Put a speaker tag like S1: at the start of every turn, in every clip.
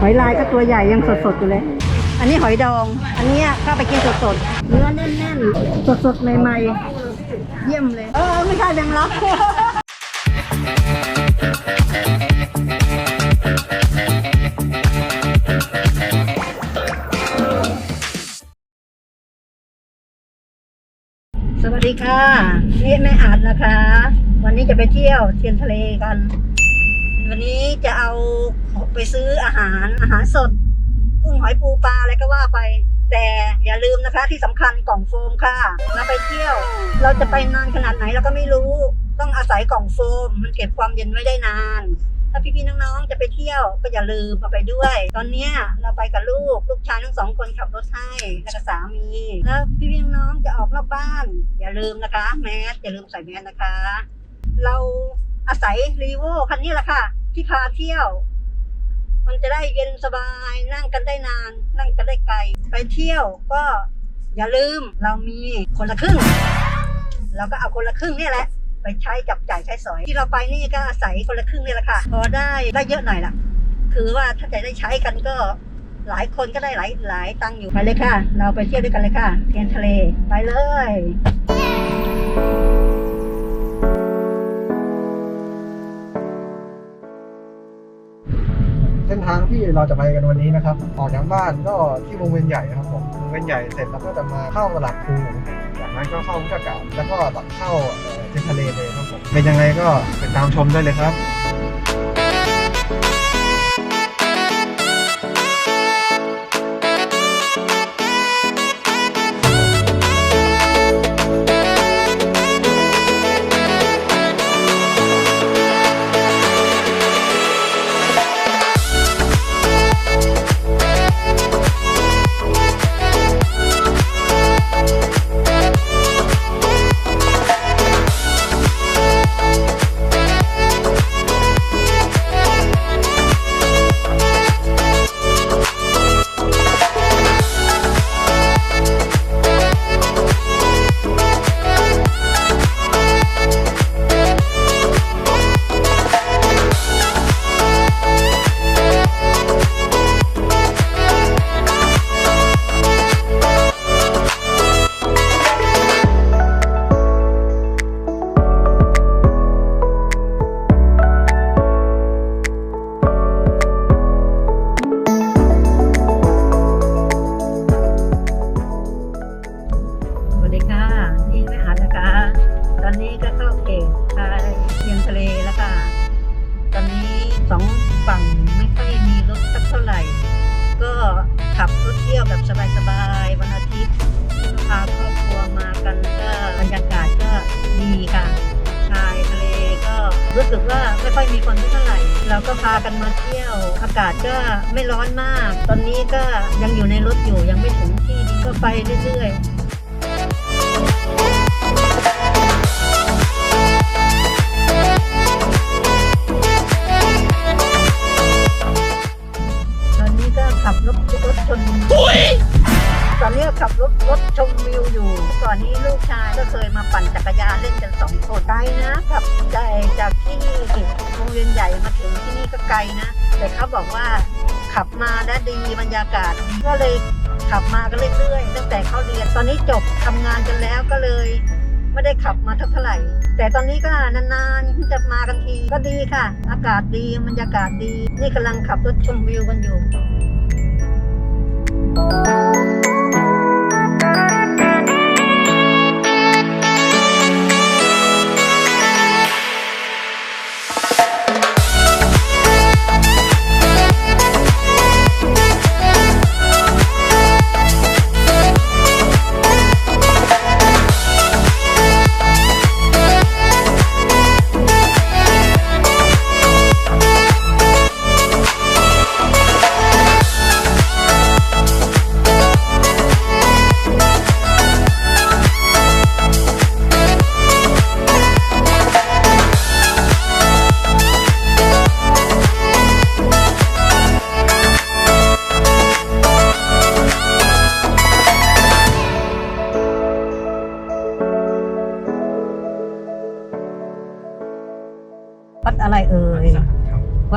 S1: หอยลายก็ตัวใหญ่ยังสดๆอยู่เลย อันนี้หอยดอง อันเนี้ยก็ไปกินสดๆ เนื้อแน่นๆ สดๆ ใหม่ๆ เยี่ยมเลย เออ ไม่ใช่แบงค์รับสวัสดีค่ะ นี่แม่อาจนะคะ วันนี้จะไปเที่ยวเทียนทะเลกัน วันนี้จะเอา ไปซื้ออาหารอาหารสดกุ้งหอยปูปลาอะไรก็ว่าไป แต่อย่าลืมนะคะที่สำคัญกล่องโฟมค่ะเราไปเที่ยว เราจะไปนานขนาดไหนเราก็ไม่รู้ ต้องอาศัยกล่องโฟม มันเก็บความเย็นไว้ได้นาน ถ้าพี่ๆน้องๆจะไปเที่ยวก็อย่าลืมเอาไปด้วย ตอนเนี้ยเราไปกับลูกลูกชายทั้งสองคนขับรถให้แล้วก็สามีแล้วพี่ๆน้องๆจะออกนอกบ้าน อย่าลืมนะคะ แมสอย่าลืมใส่แมสนะคะ เราอาศัยรีโวคันนี้แหละค่ะ ที่พาเที่ยว มันจะได้เย็นสบาย นั่งกันได้นาน นั่งกันได้ไกล ไปเที่ยวก็อย่าลืมเรามีคนละครึ่ง เราก็เอาคนละครึ่งนี่แหละ ไปใช้จับจ่ายใช้สอย ที่เราไปนี่ก็อาศัยคนละครึ่งนี่แหละค่ะ พอได้ได้เยอะหน่อยล่ะ คือว่าถ้าจะได้ใช้กันก็หลายคนก็ได้หลายหลายตังค์อยู่ไปเลยค่ะ เราไปเที่ยวด้วยกันเลยค่ะเทียนทะเลไปเลย
S2: ทางที่เราจะไปกันวันนี้นะครับ ออกจากบ้านก็ที่วงเวียนใหญ่ครับผมวงเวียนใหญ่เสร็จแล้วก็จะมาเข้าตลาดภูจากนั้นก็เข้าพุทธกาศแล้วก็ตัดเข้าเออเทียนทะเลเลยครับผมเป็นยังไงก็ไปตามชมได้เลยครับ
S1: ค่อยมีคนเท่าไหร่ เราก็พากันมาเที่ยว อากาศก็ไม่ร้อนมาก ตอนนี้ก็ยังอยู่ในรถอยู่ยังไม่ถึงที่ดีก็ไปเรื่อยๆ บอกว่าขับมาได้ดีบรรยากาศดีก็เลยขับมากันเรื่อยๆตั้งแต่เขาเรียนตอนนี้จบทำงานกันแล้วก็เลย ไม่ได้ขับมาเท่าไหร่ แต่ตอนนี้ก็นานๆที่จะมากันทีก็ดีค่ะ อากาศดีบรรยากาศดี นี่กำลังขับรถชมวิวกันอยู่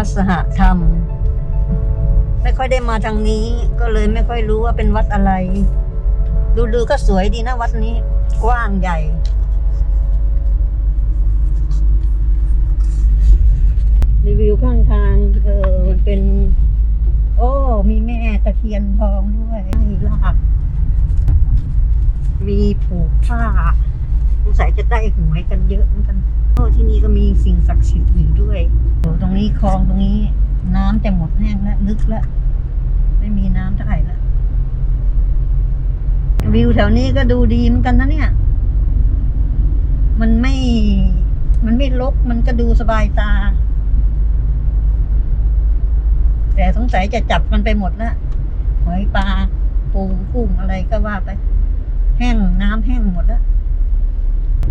S1: วัดสหธรรม ไม่ค่อยได้มาทางนี้ ก็เลยไม่ค่อยรู้ว่าเป็นวัดอะไร ดูดูก็สวยดีนะวัดนี้ กว้างใหญ่รีวิวข้างทางเออมันเป็น โอ้ มีแม่ตะเคียนทองด้วย มีลากมีผูกผ้าสงสัยจะได้หวยกันเยอะเหมือนกัน อ้ที่นี่ก็มีสิ่งศักดิ์สิทธิ์อยู่ด้วยโอ้ตรงนี้คลองตรงนี้ น้ำจะหมดแห้งแล้วลึกแล้วไม่มีน้ำเท่าไหร่แล้ววิวแถวนี้ก็ดูดีเหมือนกันนะเนี่ย มันไม่ มันไม่รกมันก็ดูสบายตา แต่สงสัยจะจับมันไปหมดแล้วหอยปลาปูกุ้งอะไรก็ว่าไป แห้งน้ำแห้งหมดแล้ว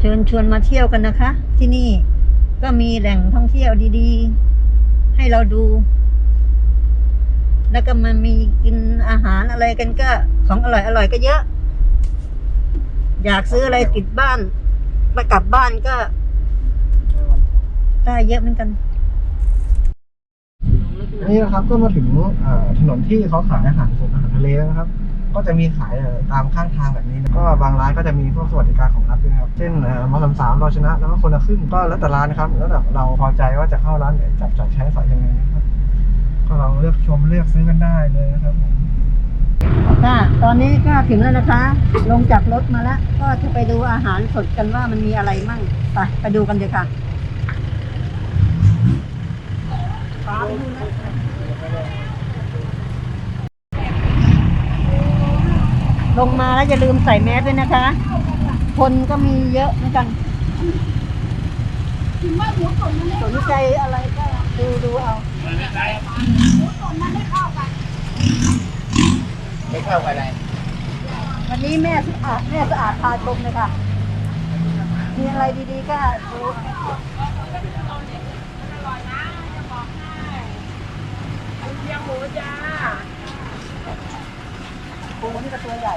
S1: เชิญชวนมาเที่ยวกันนะคะ ที่นี่ก็มีแหล่งท่องเที่ยวดีๆ ให้เราดู แล้วก็มามีกินอาหารอะไรกันก็ของอร่อยอร่อยก็เยอะ อยากซื้ออะไรติดบ้านมากลับบ้านก็ ได้เยอะเหมือนกัน
S2: นี่นะครับก็มาถึงอ่าถนนที่เขาขายอาหารสดอาหารทะเลนะครับ ก็จะมีขายตามข้างทางแบบนี้นะก็บางร้านก็จะมีพวกสวัสดิการของรัฐด้วยครับ เช่นเอ่อมสามสามเราชนะ แล้วก็คนละครึ่งก็แล้วแต่ร้านนะครับ แล้วแต่เราพอใจว่าจะเข้าร้านไหนจับจ่ายใช้สอยยังไงนะครับ ก็ลองเลือกชมเลือกซื้อกันได้เลยนะครับผม
S1: ค่ะตอนนี้ก็ถึงแล้วนะคะ ลงจากรถมาแล้ว ก็จะไปดูอาหารสดกันว่ามันมีอะไรมั่งไปไปดูกันเลยค่ะ ลงมาแล้วอย่าลืมใส่แมสด้วยนะคะ คนก็มีเยอะเหมือนกันสนใจอะไรก็ดูดูเอา
S3: ไม่เข้ากับอะไร
S1: วันนี้แม่สะอาดแม่สะอาดพาชมเลยค่ะ มีอะไรดีๆก็ดู ปูนี่ก็ตัวใหญ่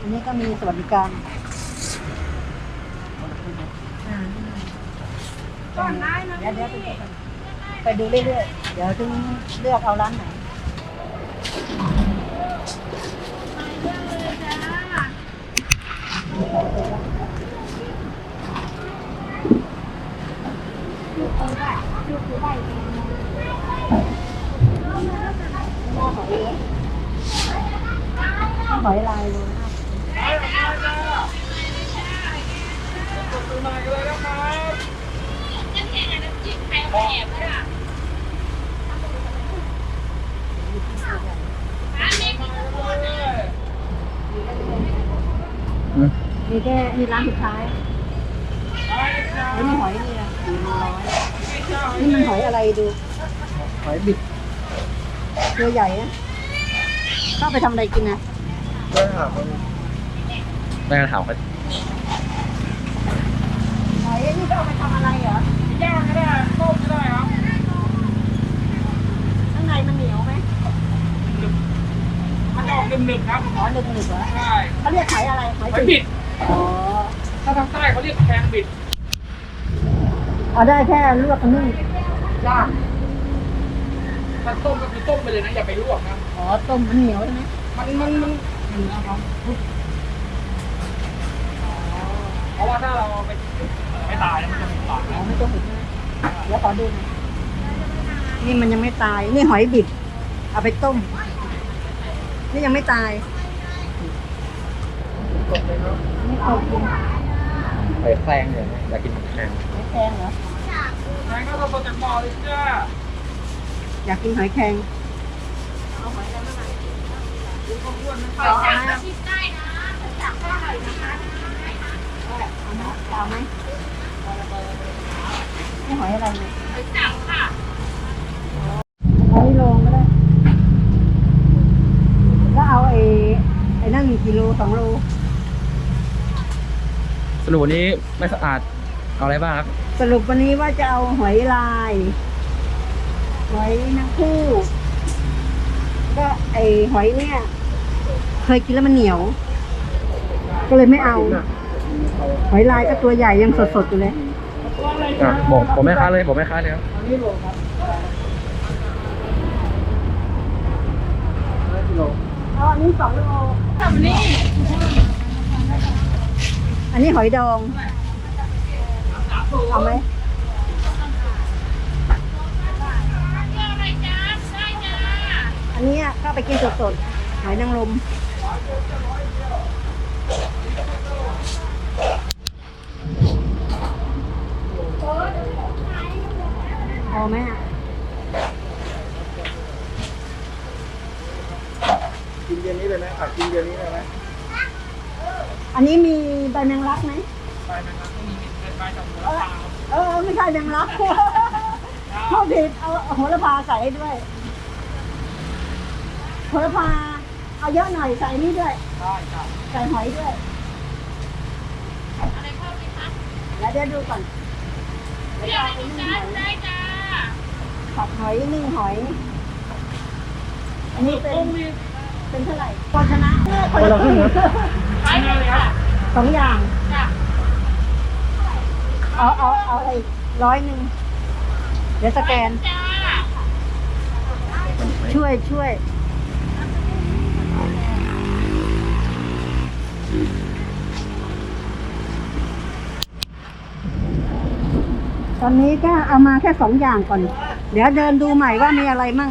S1: อันนี้ก็มีสวัสดิการอ่าเดี๋ยวเดี๋ยวไปดูกันไปดูเรื่อยๆ เดี๋ยวถึงเลือกเอาร้านไหน หอยลายเลย มีแค่มีร้านสุดท้ายแล้วมีหอยนี่ละสี่โลร้อยนี่มันหอยอะไรดู
S2: หอยบิด
S1: ตัวใหญ่นะเข้าไปทำอะไรกินนะ
S2: ได้ครับ
S3: ไม่งั้นถามเขา
S1: หอยนี่ก็เอาไปทำอะไรเหรอย่าง
S3: ก็ได้ต้มก็ได้ครับ
S1: ข้างในมันเหนียวไหม
S3: มันออกหนึบๆครับ
S1: หอยหนึบหนึบเหรอ
S3: ใช่
S1: เขาเรียกหอยอะไรหอย
S3: หอยบิด
S1: อ๋อ
S3: ถ้าทางใต้เขาเรียกแทงบิด
S1: เอาได้แค่ลวกกับนึ่ง
S3: ย่างถ้าต้มก็คือต้มไปเลยนะอย่าไปลวกนะ
S1: อ๋อต้มมันเหนียวใช่ไหม
S3: มันมันมันเหนือครับเพราะว่าถ้าเราเอาไปไม่ตายแล้วมันจะมีปาก
S1: อ๋อ
S3: นะ
S1: ไม่ต้องหึกนะเดี๋ยวขอดูหน่อยนี่มันยังไม่ตายนี่หอยบิด เอาไปต้ม นี่ยังไม่ตาย ไม่เคยกิน
S3: ไปแซงเลยอยากกินแซง
S1: หอยแครงเหรอ
S3: แซงก็สดๆจากบ่อเลยจ้า
S1: อยากกินหอยแครงห
S3: อ้วนนะ
S1: เอาไหมเอาไหมนี่หอยอะไรเนี่ยหอยจับค่ะเอานี่ลงก็ได้ แล้วเอาไอ้ไอ้นั่นกี่โลสองโล
S3: รุปวันนี้ไม่สะอาดเอาอะไรบ้างครับ
S1: สรุปวันนี้ว่าจะเอาหอยลาย หอยนางคู่ ก็ไอหอยเนี่ย เคยกินแล้วมันเหนียว ก็เลยไม่เอา หอยลายก็ตัวใหญ่ยังสดๆอยู่เลย
S3: อบอกผมกแม่ค้าเลยบอกแม่ค้าเลยครับอ๋อ
S1: นี้สองโล
S3: ทำนี้
S1: อันนี้หอยดอง เอาไหมอันนี้ก็ไปกินสดๆ หอยนางรมพอไหมอะ
S2: กินเย็นนี้เลยไหมผัดกินเย็นนี้เลยไหม
S1: อันนี้มี
S3: ระ
S1: พาใส่ให้ด้วยโหระพาเอาเยอะหน่อยใส่นี่ด้วย
S3: ได้จ้ะ
S1: ใส่หอยด้วย อะไรเพิ่มไหมคะเดี๋ยวเดี๋ยวดูก่อนเดี๋ยวเอาไปนึ่งหอยได้จ้าผัดหอยนึ่งหอย อันนี้เป็นเป็นเท่าไหร่พอชนะคนละครึ่ง
S3: ไปเลยครับ
S1: สองอย่างเอาเอาเอาไอ้ร้อยหนึ่งเดี๋ยวสแกน ช่วยช่วยตอนนี้ก็เอามาแค่สองอย่างก่อน เดี๋ยวเดินดูใหม่ว่ามีอะไรมั่ง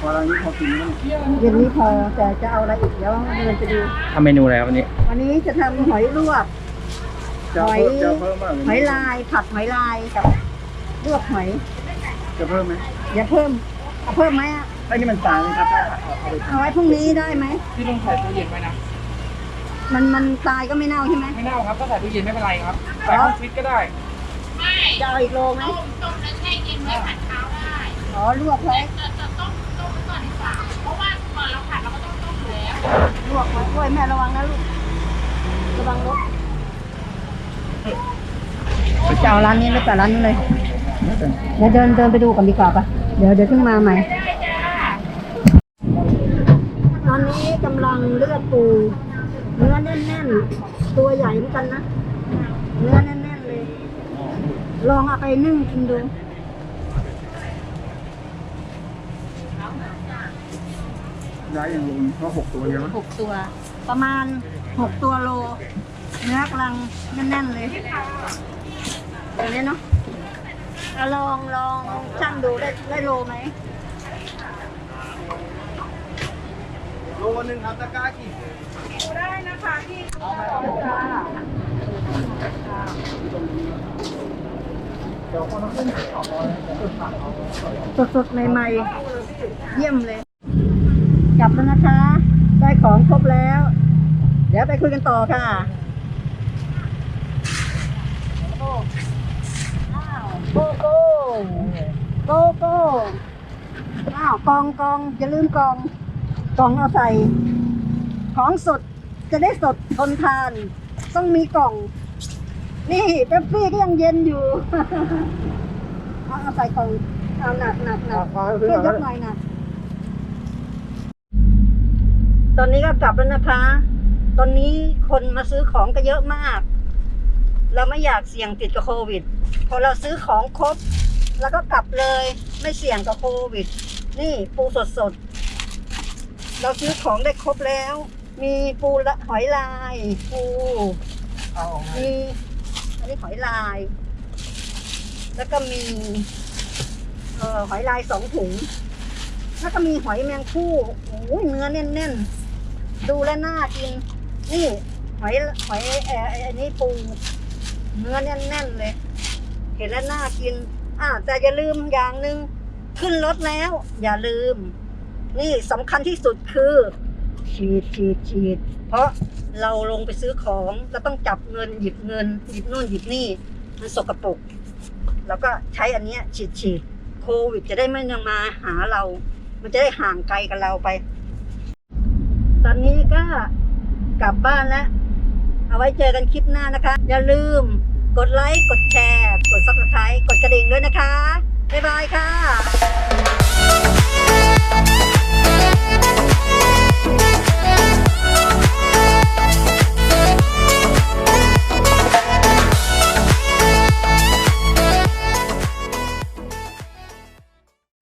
S2: พอเรานี้พอกินมั้ง
S1: เย็นนี้พอแต่จะเอาอะไรอีกเดี๋ยวเดินไปดู
S3: ทำเมนูอะไรครับวันนี้
S1: วันนี้จะทำหอยลวก
S2: จะเพิ่มจะเพิ่มมาก
S1: หอยลายผัดหอยลายกับลวกหอย
S2: จะเพิ่มไหม
S1: อย่าเพิ่มเอาเพิ่มไหมอะ
S2: ไอ้นี่มันตายไหมครับเอาเอาไป
S1: เอาไว้พรุ่งนี้ได้ไหม
S3: ที่ต้องใส่ตู้เย็นไว้นะ
S1: มันมันตายก็ไม่เน่าใช่ไหม
S3: ไม่เน่าครับถ้าใส่ตู้เย็นไม่เป็นไรครับใส่ห้องฟิตก็ได้
S1: จะเอาอีกโลไหม
S4: ต้มแล้วแช่เย็นไว้ผัดเช้าได้
S1: อ๋อลวกไว้
S4: จะจะต้มต้มไว้ก่อนดีกว่าเพราะว่าก่อนเราผัดเราก็ต้องต้มอยู่แล้ว
S1: ลวกไว้ด้วยแม่ระวังนะลูกระวังรถ จะเอาร้านนี้หรือเปล่าร้านนี้เลยเดี๋ยวเดินเดินไปดูกันดีกว่าปะเดี๋ยวเดี๋ยวเพิ่งมาใหม่ ตอนนี้กำลังเลือกปู เนื้อแน่นๆ ตัวใหญ่เหมือนกันนะ เนื้อแน่นๆเลย ลองเอาไปนึ่งกินดู
S2: ย้ายอย่างลงเพราะหกตัวเยอะ
S1: หกตัว ประมาณหกตัวโล เนื้อกำลังแน่นๆเลยตัวนี้เนาะเอาลองลองช่างดูได้ได้โลไหม
S2: โลนึงครับตะกร้ากี่
S1: สดๆใหม่ๆเยี่ยมเลย กลับแล้วนะคะ ได้ของครบแล้ว เดี๋ยวไปคุยกันต่อค่ะอ้าว โกโก้โกโก้อ้าวกองกองอย่าลืมกองกองเอาใส่ของสดจะได้สดทนทาน ต้องมีกล่อง นี่เป๊ปซี่ก็ยังเย็นอยู่ เอาเอาใส่กล่องเอาหนักหนักหนัก
S2: เอาให้
S1: เพื่
S2: เพื่
S1: อ
S2: อน
S1: ย
S2: ก่อน
S1: กหน่อยหนักตอนนี้ก็กลับแล้วนะคะ ตอนนี้คนมาซื้อของก็เยอะมาก เราไม่อยากเสี่ยงติดกับโควิด พอเราซื้อของครบ แล้วก็กลับเลยไม่เสี่ยงกับโควิด นี่ปูสดสดๆเราซื้อของได้ครบแล้ว มีปูละหอยลาย ปู
S2: เอาออกมา
S1: มีอันนี้หอยลาย แล้วก็มีเอ่อหอยลายสองถุง แล้วก็มีหอยแมงคู่โอ้ยเนื้อแน่นๆ ดูแล้วน่ากิน นี่หอยหอยเอ่อไอ้อันนี้ปู เนื้อแน่นๆเลย เห็นแล้วน่ากินอ่าแต่อย่าลืมอย่างหนึ่งขึ้นรถแล้ว อย่าลืม นี่สำคัญที่สุดคือฉีดฉีดฉีดเพราะเราลงไปซื้อของเราต้องจับเงินหยิบเงิน หยิบนู่นหยิบนี่มันสกปรกแล้วก็ใช้อันเนี้ยฉีดฉีดโควิดจะได้ไม่มาหาเรา มันจะได้ห่างไกลกับเราไป ตอนนี้ก็กลับบ้านแล้ว เอาไว้เจอกันคลิปหน้านะคะ อย่าลืมกดไลค์กดแชร์ กดซับสไคร b e กดกระดิ่งด้วยนะคะ บ๊ายบายค่ะ